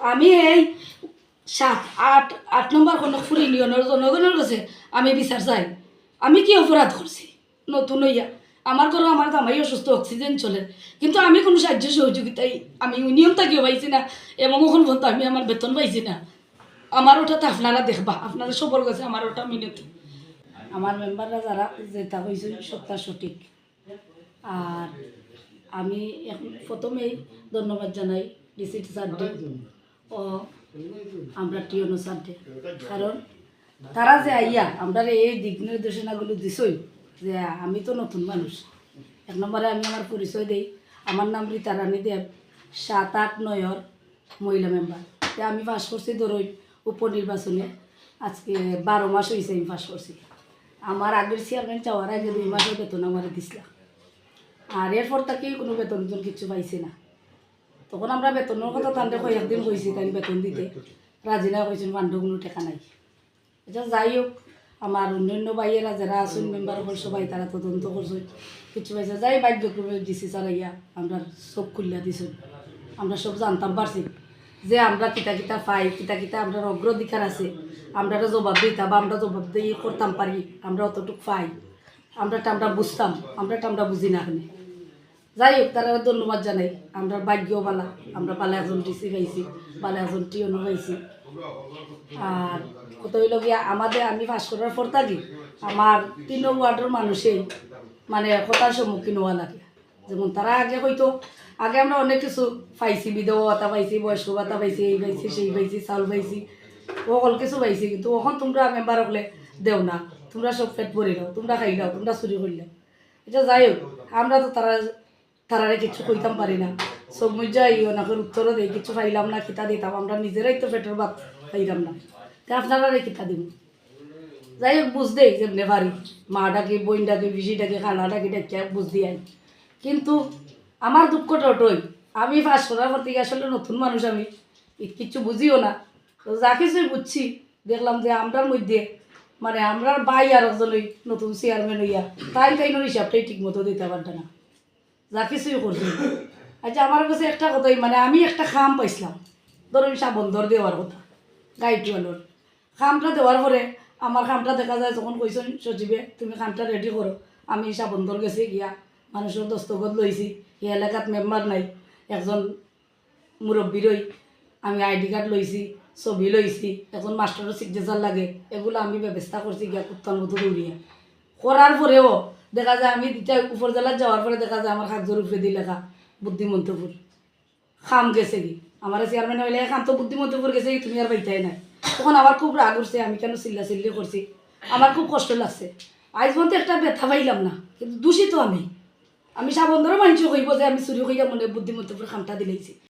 আমি এই সাত, আট আট নম্বর কনকপুর ইউনিয়নের জনগণের কাছে আমি বিচার চাই। আমি কি অপরাধ করছি নতুন হইয়া। আমার ঘরে আমার জামাই অসুস্থ, অক্সিজেন চলে। কিন্তু আমি কোনো সাহায্য সহযোগিতাই, আমি ইউনিয়ন থাকিও পাইছি না। এবং ওখান পর্যন্ত আমি আমার বেতন পাইছি না। আমার ওটাতে আপনারা দেখবা। আপনারা সবর কাছে আমার ওটা মিনতি। আমার মেম্বাররা যারা যেটা হয়েছে সত্তা সঠিক। আর আমি এখন প্রথমেই ধন্যবাদ জানাই ডিসিটি স্যারকে ও আমরা টিওনো স্যারকে কারণ তারা যে আইয়া আমরা এই দিক নির্দেশনাগুলো দিছই, যে আমি তো নতুন মানুষ। এক নম্বরে আমি আমার পরিচয় দিই, আমার নাম রীতা রানী দেব, সাত আট নয়র মহিলা মেম্বার আমি পাস করছি ধরুন উপনির্বাচনে, আজকে বারো মাস হয়েছে আমি পাস করছি। আমার আগের চেয়ারম্যান চাওয়ার আগে দুই মাসের বেতন আমার দিছিলাম আর এরপর তাকে কোনো বেতন কিছু পাইছি না। তখন আমরা বেতনের কথা তান্ডে কয়েকদিন কইছি তাই বেতন দিতে। রাজিনা কইছেন বান্ধব কোনো টেকা নাই। এটা যাই হোক আমার অন্যান্য ভাইয়েরা যারা আছেন মেম্বার হল, সবাই তারা তদন্ত করছে কিছু পাইছে, যাই ভাগ্যক্রমে দিছি চালাইয়া আমরা সব খুলিয়া দিছেন আমরা সব জানতাম পারছি যে আমরা কিতা কিতা পাই, কিতা কিতা আমরা অগ্রাধিকার আছে। আমরা জবাব দিতাম বা আমরা জবাব দিয়ে করতাম পারি। আমরা অতটুকু পাই। আমরা আমরা বুঝতাম আমরা আমরা বুঝি না এখানে যাই হোক, তারা ধন্যবাদ জানাই। আমরা ভাগ্যও পালা আমরা পালা একজন ডিসি পাইছি পালা একজন টিওনো পাইছি আর কত আমাদের আমি পাস করার পর থাকি, আমার তিন ওয়ার্ডের মানুষেই মানে কথার সম্মুখীন হওয়া লাগে। যেমন তারা আগে হয়তো, আগে আমরা অনেক কিছু পাইছি, বিধবা ভাতা পাইছি, বয়স্ক ভাতা পাইছি, এই পাইছি, সেই পাইছি, চাউল পাইছি সকল কিছু পাইছি, কিন্তু ওখন তোমরা মেম্বার হলে দেও না। তোমরা সব পেট ভরে দাও তোমরা খাই দাও তোমরা চুরি করলে এটা যাই হোক, আমরা তো তারা তারারে কিছু কইতাম পারি না। সব মজা না করে উত্তরও দেই, কিছু পাইলাম না কিতা দিতাম। আমরা নিজেরাই তো পেটের ভাত পাইলাম না। তা আপনারা কিতা দিব। যাই হোক বুঝ দেই যেমনি পারি। মা ডাকে বইন ডাকে বিশি ডাকে খানা ডাকে ডাকে বুঝ দিয়াই। কিন্তু আমার দুঃখটা ওটাই, আমি পাস করার পর আসলে নতুন মানুষ আমি। কিচ্ছু বুঝিও না। তো যা কিছুই বুঝছি, দেখলাম যে আমরার মধ্যে মানে আমরার ভাই আর একজন ওই নতুন চেয়ারম্যান হইয়া, তাই কাইনোর হিসাবটাই ঠিক মতো দিতে পারত না। যা কিছুই করছি। আচ্ছা আমার কাছে একটা কথাই মানে আমি একটা খাম পাইছিলাম। ধরুন সাবন্ধর দেওয়ার কথা গাইডওয়ালোর খামটা দেওয়ার পরে আমার খামটা দেখা যায়, যখন কইছেন সচিবে তুমি খামটা রেডি করো আমি সাবন্ধর গেছি গিয়া মানুষের দস্তখত লইছি এই এলাকাত মেম্বার নাই, একজন মুরব্বীরই আমি আইডি কার্ড লইছি ছবি লইছি এখন মাস্টারের সিগনেচার লাগে, এগুলো আমি ব্যবস্থা করছি গিয়া কুত্তার মতো দৌড়িয়া করার পরেও দেখা যায় আমি দুটা উপজেলার যাওয়ার পরে দেখা যায় আমার কাগজের উপরে দিয়ে লেখা, বুদ্ধিমন্তপুর। খাম গেছে কি? আমার চেয়ারম্যান হইলে খাম তো বুদ্ধিমন্তপুর গেছে তুমি আর বাইতাই নাই। তখন আমার খুব রাগ উঠছে, আমি কেন চিল্লা চিল্লি করছি? আমার খুব কষ্ট লাগছে। আজ পর্যন্ত একটা ব্যথা পাইলাম না, কিন্তু দূষিত আমি। আমি সাবন্ধরও মানুষ কইব যে আমি চুরি কইয়া মনে বুদ্ধিমন্তপুর খামটা দিলেইছি।